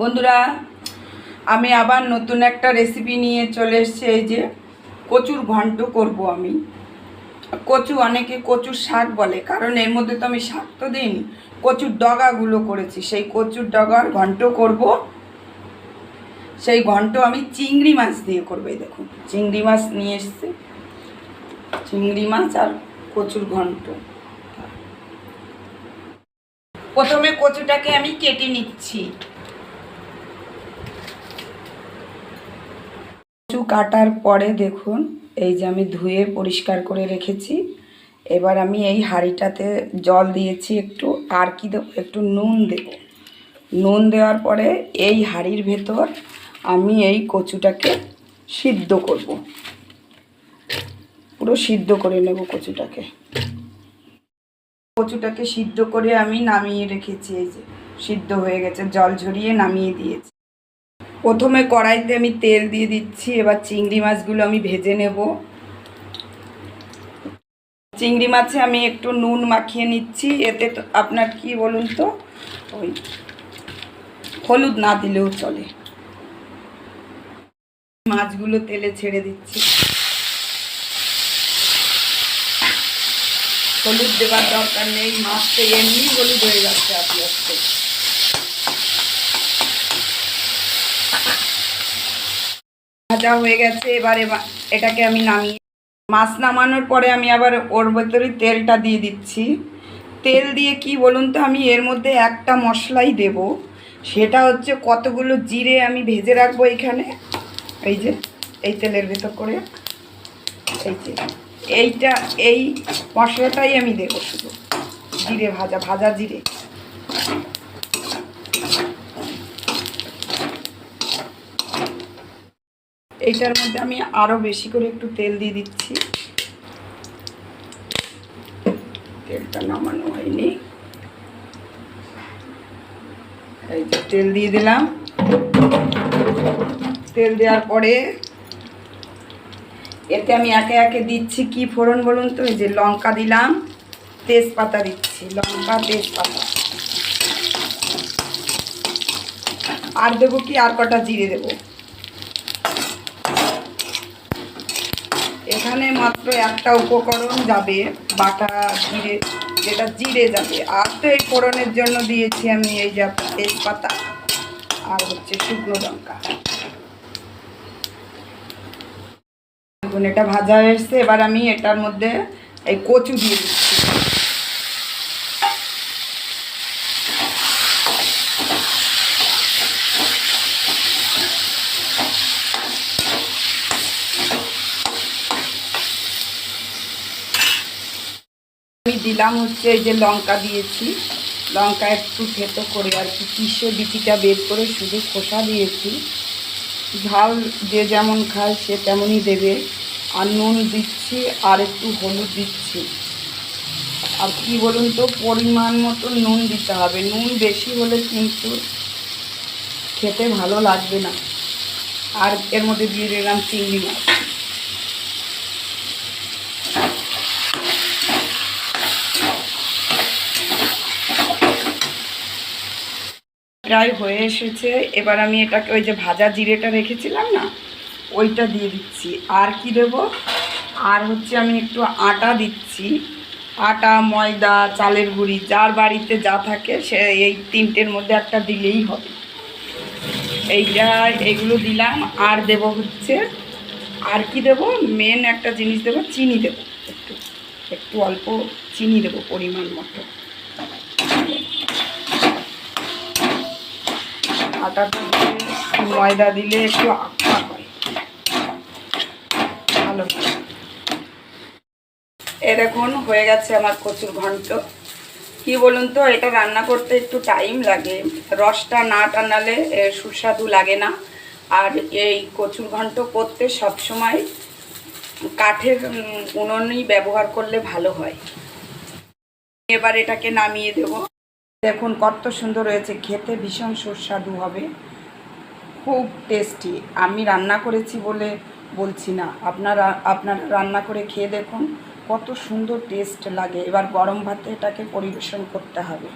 বন্ধুরা, আমি আবার নতুন একটা রেসিপি নিয়ে চলে এসেছি, এই যে কচুর ঘন্ট করব আমি। কচু অনেকে কচুর শাক বলে, কারণ এর মধ্যে তো আমি শাক তো দিইনি। কচুর ডগাগুলো করেছি, সেই কচুর ডগার ঘন্ট করব। সেই ঘন্ট আমি চিংড়ি মাছ দিয়ে করব, এই দেখুন, চিংড়ি মাছ নিয়ে এসছি। চিংড়ি মাছ আর কচুর ঘন্ট। প্রথমে কচুটাকে আমি কেটে নিচ্ছি। কাটার পরে দেখুন, এই যে আমি ধুয়ে পরিষ্কার করে রেখেছি। এবার আমি এই হাঁড়িটাতে জল দিয়েছি একটু, আর কি দেবো? একটু নুন দেব। নুন দেওয়ার পরে এই হাঁড়ির ভেতর আমি এই কচুটাকে সিদ্ধ করব। পুরো সিদ্ধ করে নেব কচুটাকে। কচুটাকে সিদ্ধ করে আমি নামিয়ে রেখেছি, এই যে সিদ্ধ হয়ে গেছে, জল ঝরিয়ে নামিয়ে দিয়েছি। প্রথমে কড়াইতে আমি তেল দিয়ে দিচ্ছি, এবার চিংড়ি মাছগুলো আমি ভেজে নেব। চিংড়ি মাছে আমি একটু নুন মাখিয়ে নিচ্ছি, এতে তো আপনার কি বলুন তো, ওই হলুদ না দিলেও চলে। মাছগুলো তেলে ছেড়ে দিচ্ছি। হলুদ দেওয়ার দরকার নেই মাছ তো এমনি হলুদ হয়ে যাচ্ছে আস্তে আস্তে। ভাজা হয়ে গেছে, এবারে এটাকে আমি নামিয়ে, মাছ নামানোর পরে আমি আবার ওর ভেতরে তেলটা দিয়ে দিচ্ছি। তেল দিয়ে কি বলুন তো, আমি এর মধ্যে একটা মশলাই দেব। সেটা হচ্ছে কতগুলো জিরে আমি ভেজে রাখব এখানে। এই যে, এই তেলের ভেতর করে। এই যে, এইটা, এই মশলাটাই আমি দেবো শুধু। জিরে ভাজা ভাজা জিরে। এইটার মধ্যে আমি আরও বেশি করে একটু তেল দিয়ে দিচ্ছি। তেলটা নামানো হয়নি। এই যে তেল দিয়ে দিলাম। তেল দেওয়ার পরে এতে আমি একে একে দিচ্ছি কি ফোড়ন বলুন তো, এই যে লঙ্কা দিলাম, তেজপাতা দিচ্ছি, লঙ্কা, তেজপাতা। আর দেবো কি, আর কটা জিরে দেবো। এখানে মাত্র একটা উপকরণ যাবে, বাটা জিরে, যেটা জিরে যাবে। আর তো এই ফোড়নের জন্য দিয়েছি আমি এই যা তেজপাতা আর হচ্ছে শুকনো লঙ্কা। এটা ভাজা এসছে। এবার আমি এটার মধ্যে এই কচু দিয়ে দিচ্ছি। আমি দিলাম হচ্ছে এই যে লঙ্কা দিয়েছি। লঙ্কা একটু থেতো করে আর কি কিসে বিচিটা বের করে শুধু খোসা দিয়েছি। ঝাল যে যেমন খায় সে তেমনই দেবে। আর নুন দিচ্ছি আর একটু হলুদ দিচ্ছি। আর কি বলুন তো, পরিমাণ মতো নুন দিতে হবে। নুন বেশি হলে কিন্তু খেতে ভালো লাগবে না। আর এর মধ্যে দিয়ে দিলাম চিংড়ি মাছ। প্রায় হয়ে এসেছে। এবার আমি এটাকে ওই যে ভাজা জিরেটা রেখেছিলাম না, ওইটা দিয়ে দিচ্ছি। আর কি দেব? আর হচ্ছে আমি একটু আটা দিচ্ছি। আটা, ময়দা, চালের গুঁড়ি, যার বাড়িতে যা থাকে, সে এই তিনটের মধ্যে একটা দিলেই হবে। এইটা, এগুলো দিলাম। আর দেব হচ্ছে, আর কি দেব? মেন একটা জিনিস দেব, চিনি দেব। একটু একটু অল্প চিনি দেব পরিমাণ মতো। আটাটা ময়দা দিলে একটু ভালো। এ হয়ে গেছে আমার কচুর ঘন্ট। কি বলুন তো, এটা রান্না করতে একটু টাইম লাগে। রসটা না টানালে সুস্বাদু লাগে না। আর এই কচুর ঘন্ট করতে সবসময় কাঠের উনুনই ব্যবহার করলে ভালো হয়। এবার এটাকে নামিয়ে দেবো। দেখুন, কত সুন্দর হয়েছে। খেতে ভীষণ সুস্বাদু হবে। খুব টেস্টি আমি রান্না করেছি বলে বলছি না। আপনারা আপনারা রান্না করে খেয়ে দেখুন, কত সুন্দর টেস্ট লাগে। এবার গরম ভাতে এটাকে পরিবেশন করতে হবে।